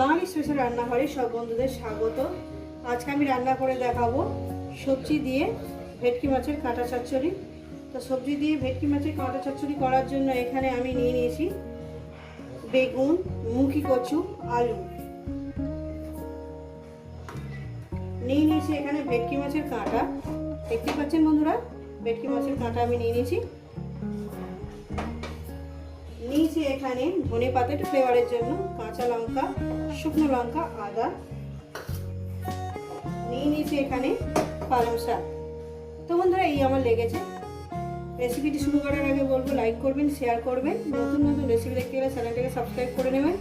বাঙালি special রান্নাঘরে সব বন্ধুদের স্বাগত। আজকে আমি রান্না করে দেখাবো সবজি দিয়ে ভেটকি মাছের কাঁটা চচ্চড়ি। তো সবজি দিয়ে ভেটকি মাছের কাঁটা চচ্চড়ি করার জন্য এখানে আমি নিয়ে নিয়েছি বেগুন, মুখি কচু, আলু। নিয়ে নিয়েছি এখানে ভেটকি মাছের কাঁটা। দেখতে পাচ্ছেন বন্ধুরা, ভেটকি মাছের কাঁটা আমি নিয়ে নিয়েছি। নিয়েছি এখানে ধনে পাতা একটু ফ্লেভারের জন্য, কাঁচা লঙ্কা শুকনো লঙ্কা, আদা। নিয়ে নিয়েছি এখানে পালং শাক। তো বন্ধুরা, এই আমার লেগেছে। রেসিপিটি শুরু করার আগে বলব, লাইক করবেন, শেয়ার করবেন। নতুন নতুন রেসিপি দেখতে গেলে চ্যানেলটাকে সাবস্ক্রাইব করে নেবেন।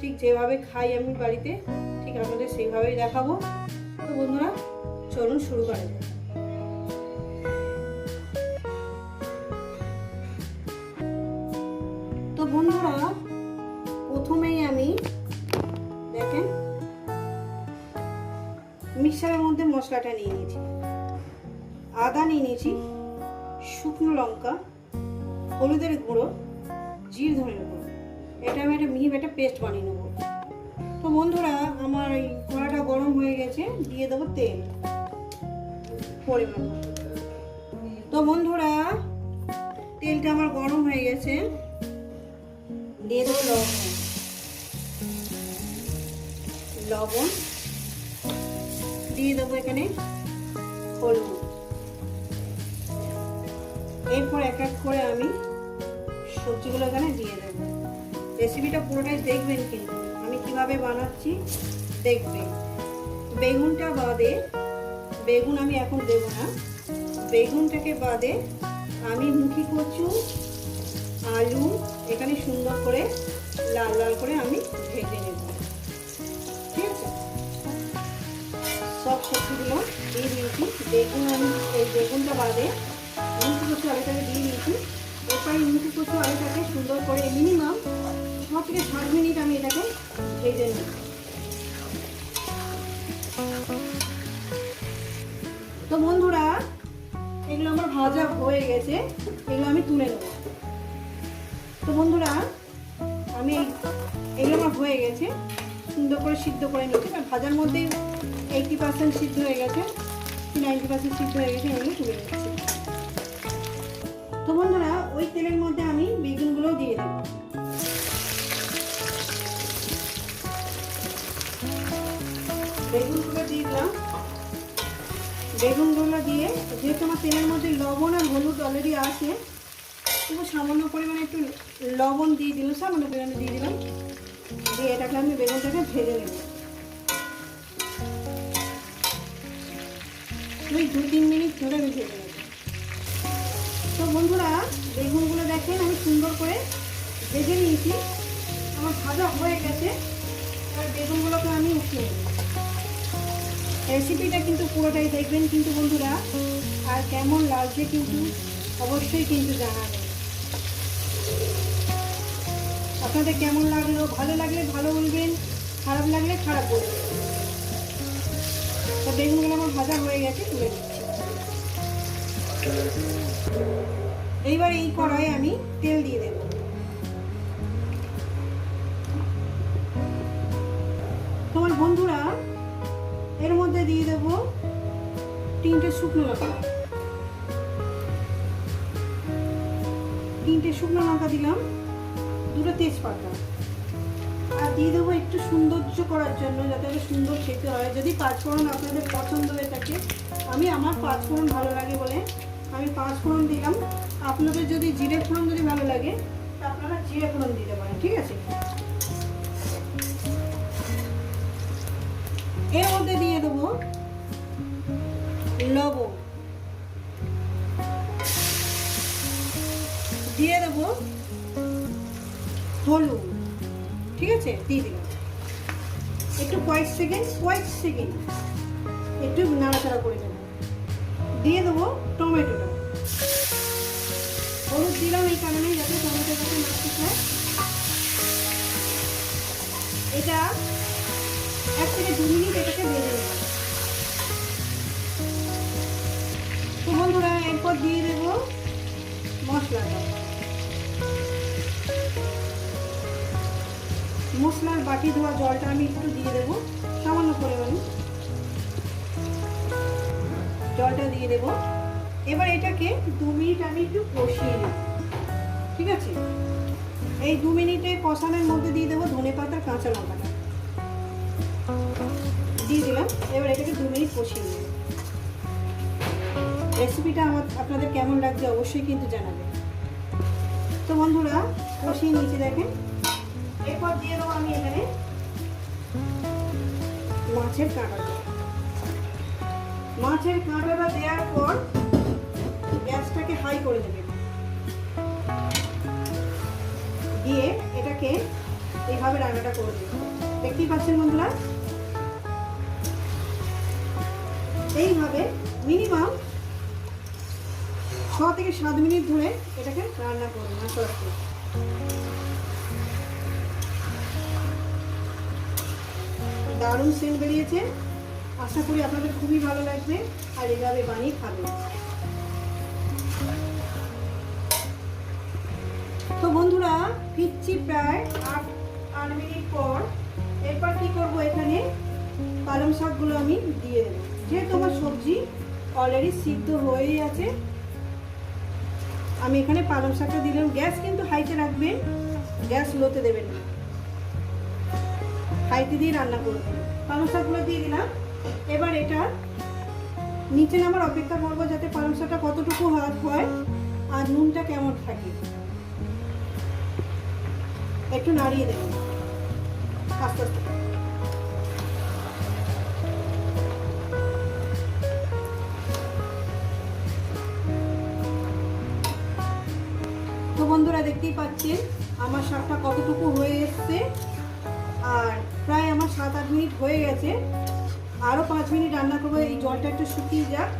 ঠিক যেভাবে খাই আমি বাড়িতে, ঠিক আপনাদের সেইভাবেই দেখাবো। তো বন্ধুরা, চলুন শুরু করা যাক। মিক্সারের মধ্যে মশলাটা নিয়ে নিয়েছি। আদা নিয়ে নিয়েছি, শুকনো লঙ্কা, হলুদের গুঁড়ো, জির ধনের গুঁড়ো। এটা আমি একটা মিহি একটা পেস্ট বানিয়ে নেব। তো বন্ধুরা, আমার এই কড়াটা গরম হয়ে গেছে, দিয়ে দেবো তেল। পরিমাণ তো বন্ধুরা, তেলটা আমার গরম হয়ে গেছে। দিয়ে দেবো লবণ। লবণ। দিয়ে দেবো এখানে হলুদ। এরপর এক এক করে আমি সবজিগুলো এখানে দিয়ে দেবো। রেসিপিটা পুরোটাই দেখবেন কিন্তু। আমি কীভাবে বানাচ্ছি দেখবেন। বেগুনটা বাদে, বেগুন আমি এখন দেবো না। বেগুনটাকে বাদে আমি মুখি কচু, আলু এখানে সুন্দর করে লাল লাল করে আমি ভেজে নেব। ঠিক আছে? সব সবজিগুলো দিয়ে দিয়েছি। বেগুন আমি এই বেগুনটা বাদে মুখি কচু আলুটাকে দিয়ে দিয়েছি। এরপর মুখি কচু আলুটাকে সুন্দর করে মিনিমাম ছ থেকে সাত মিনিট আমি এটাকে ভেজে নিই তো বন্ধুরা, এগুলো আমার ভাজা হয়ে গেছে, এগুলো আমি তুলে নেব। তো বন্ধুরা, আমি এগুলো আমার হয়ে গেছে, সুন্দর করে সিদ্ধ করে নিচ্ছি ভাজার মধ্যে এইটি পার্সেন্ট সিদ্ধ হয়ে গেছে। নাইনটি পার্সেন্ট সিদ্ধ হয়ে গেছে এগুলো তুলে নিচ্ছি। তো বন্ধুরা, ওই তেলের মধ্যে আমি বেগুনগুলো দিয়ে দেব। বেগুনগুলো দিয়ে দিলাম। বেগুনগুলো দিয়ে, যেহেতু আমার তেলের মধ্যে লবণ আর হলুদ অলরেডি আছে তবু সামান্য পরিমাণে একটু লবণ দিয়ে দিলাম, সামান্য পরিমাণে দিয়ে দিলাম। দিয়ে এটাকে আমি বেগুনটাকে ভেজে নেব। ওই দু তিন মিনিট ধরে ভেজে নেব তো বন্ধুরা, বেগুনগুলো দেখেন, আমি সুন্দর করে ভেজে নিয়েছি। আমার ভাজা হয়ে গেছে। আর বেগুনগুলোকে আমি উঠিয়ে রেসিপিটা কিন্তু পুরোটাই দেখবেন কিন্তু বন্ধুরা, আর কেমন লাগছে কিন্তু অবশ্যই কিন্তু জানাবেন। আপনাদের কেমন লাগল? ভালো লাগলে ভালো বলবেন, খারাপ লাগলে খারাপ বলবেন। তো বেগুনগুলো আমার ভাজা হয়ে গেছে, তুলে দিচ্ছি। এইবার এই কড়াই আমি তেল দিয়ে দেব। তোমার বন্ধুরা, এর মধ্যে দিয়ে দেব তিনটে শুকনো লঙ্কা। তিনটে শুকনো লঙ্কা দিলাম, দুটো তেজপাতা। আর দিয়ে দেবো সৌন্দর্য করার জন্য, যাতে সুন্দর খেতে হয়। যদি পাঁচফোড়ন আপনাদের পছন্দ হয়ে থাকে, আমি আমার পাঁচফোড়ন ভালো লাগে বলে আমি পাঁচফোড়ন দিলাম। আপনাদের যদি জিরে ফোড়ন যদি ভালো লাগে আপনারা জিরে ফোড়ন দিতে পারেন, ঠিক আছে? এর মধ্যে দিয়ে দেবো লবণ। দিয়ে দেবো হলুদ, ঠিক আছে? দিয়ে দিলাম। একটু কয়েক সেকেন্ড কয়েক সেকেন্ড। একটু নাড়াচাড়া করে নেব। দিয়ে দেবো টমেটোটা। হলুদ দিলাম এই কারণে যাতে টমেটোটাকে না শুকায়। এটা এক থেকে দু বাটি ধোয়া জলটা আমি একটু দিয়ে দেবো। সামান্য পরিমাণে। জলটা দিয়ে দেবো। এবার এটাকে দু মিনিট আমি একটু কষিয়ে নেব। ঠিক আছে? এই দু মিনিটে কষানোর মধ্যে দিয়ে দেবো ধনে পাতা, কাঁচা লঙ্কাটা দিয়ে দিলাম। এবার এটাকে দু মিনিট কষিয়ে নেব। রেসিপিটা আমার আপনাদের কেমন লাগছে অবশ্যই কিন্তু জানাবেন। তো বন্ধুরা, কষিয়ে নিচে দেখেন। এরপর দিয়ে দেবো আমি এখানে মাছের কাঁটাটা মাছের কাঁটাটা দেওয়ার পর গ্যাসটাকে হাই করে দেবেন দিয়ে এটাকে এইভাবে রান্নাটা করে দেবেন দেখতেই পাচ্ছেন বন্ধুরা? এইভাবে মিনিমাম ছ থেকে সাত মিনিট ধরে এটাকে রান্না করবেন আস্তে দারুণ সেন্ট বেরিয়েছে। আশা করি আপনাদের খুবই ভালো লাগবে, আর এভাবে বানিয়ে খাবেন। তো বন্ধুরা, ফিরছি প্রায় আট আট মিনিট পর। এরপর কি করব এখানে? পালং শাকগুলো আমি দিয়ে দেবো। যেহেতু আমার সবজি অলরেডি সিদ্ধ হয়েই আছে, আমি এখানে পালং শাকটা দিলাম। গ্যাস কিন্তু হাইতে রাখবেন, গ্যাস লোতে দেবেন না। হাইতে দিয়ে রান্না করবেন পালং শাকগুলো দিয়ে দিলাম। এবার এটা নিচে নামার অপেক্ষা করব যাতে পালং কতটুকু হাত হয় আর নুনটা কেমন থাকে। একটু নাড়িয়ে দেবেন আস্তে আস্তে। তো বন্ধুরা দেখতেই পাচ্ছেন, আমার শাকটা কতটুকু হয়ে এসছে। আর প্রায় আমার সাত আট মিনিট হয়ে গেছে। আরও পাঁচ মিনিট রান্না করব, এই জলটা একটু শুকিয়ে যাক।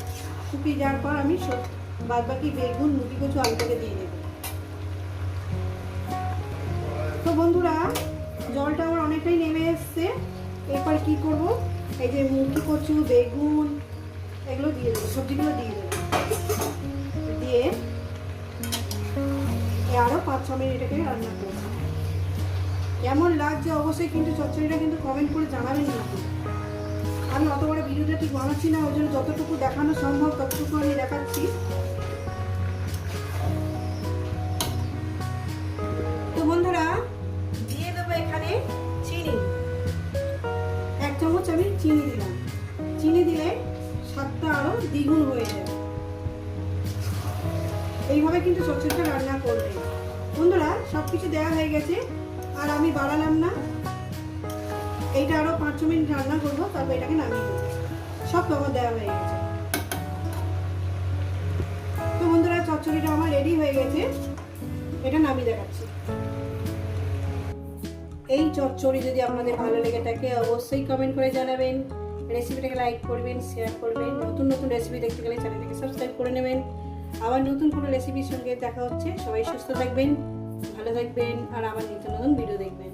শুকিয়ে যাওয়ার পর আমি বাদ বাকি বেগুন মুটি কচু, আলুটাকে দিয়ে দেবো তো বন্ধুরা, জলটা আমার অনেকটাই নেমে এসছে। এরপর কি করব? এই যে মুখি কচু, বেগুন, এগুলো দিয়ে দেবো, সবজিগুলো দিয়ে দেবো। দিয়ে আরও পাঁচ ছ মিনিট এটাকে রান্না করব। কেমন লাগছে অবশ্যই কিন্তু চচ্চড়িটা কিন্তু কমেন্ট করে জানাবেন কিন্তু। আমি অত বড় ভিডিওটা ঠিক বানাচ্ছি না, ওই জন্য যতটুকু দেখানো সম্ভব ততটুকু আমি দেখাচ্ছি। তো বন্ধুরা, দিয়ে দেবো এখানে চিনি। এক চামচ আমি চিনি দিলাম। চিনি দিলে স্বাদটা আরও দ্বিগুণ হয়ে যাবে। এইভাবে কিন্তু চচ্চড়িটা রান্না করবে। বন্ধুরা সব কিছু দেওয়া হয়ে গেছে। আর আমি বাড়ালাম না। এইটা আরও পাঁচ ছ মিনিট রান্না করব, তারপর এটাকে নামিয়ে দেবো সব তোমার দেওয়া হয়ে গেছে। তো বন্ধুরা, চচ্চড়িটা আমার রেডি হয়ে গেছে। এটা নামিয়ে দেখাচ্ছি। এই চচ্চড়ি যদি আপনাদের ভালো লেগে থাকে, অবশ্যই কমেন্ট করে জানাবেন। রেসিপিটাকে লাইক করবেন শেয়ার করবেন। নতুন নতুন রেসিপি দেখতে গেলে চ্যানেলটাকে সাবস্ক্রাইব করে নেবেন। আবার নতুন কোনো রেসিপির সঙ্গে দেখা হচ্ছে, সবাই সুস্থ থাকবেন। ভালো থাকবেন আর আমার নিত্য নতুন ভিডিও দেখবেন।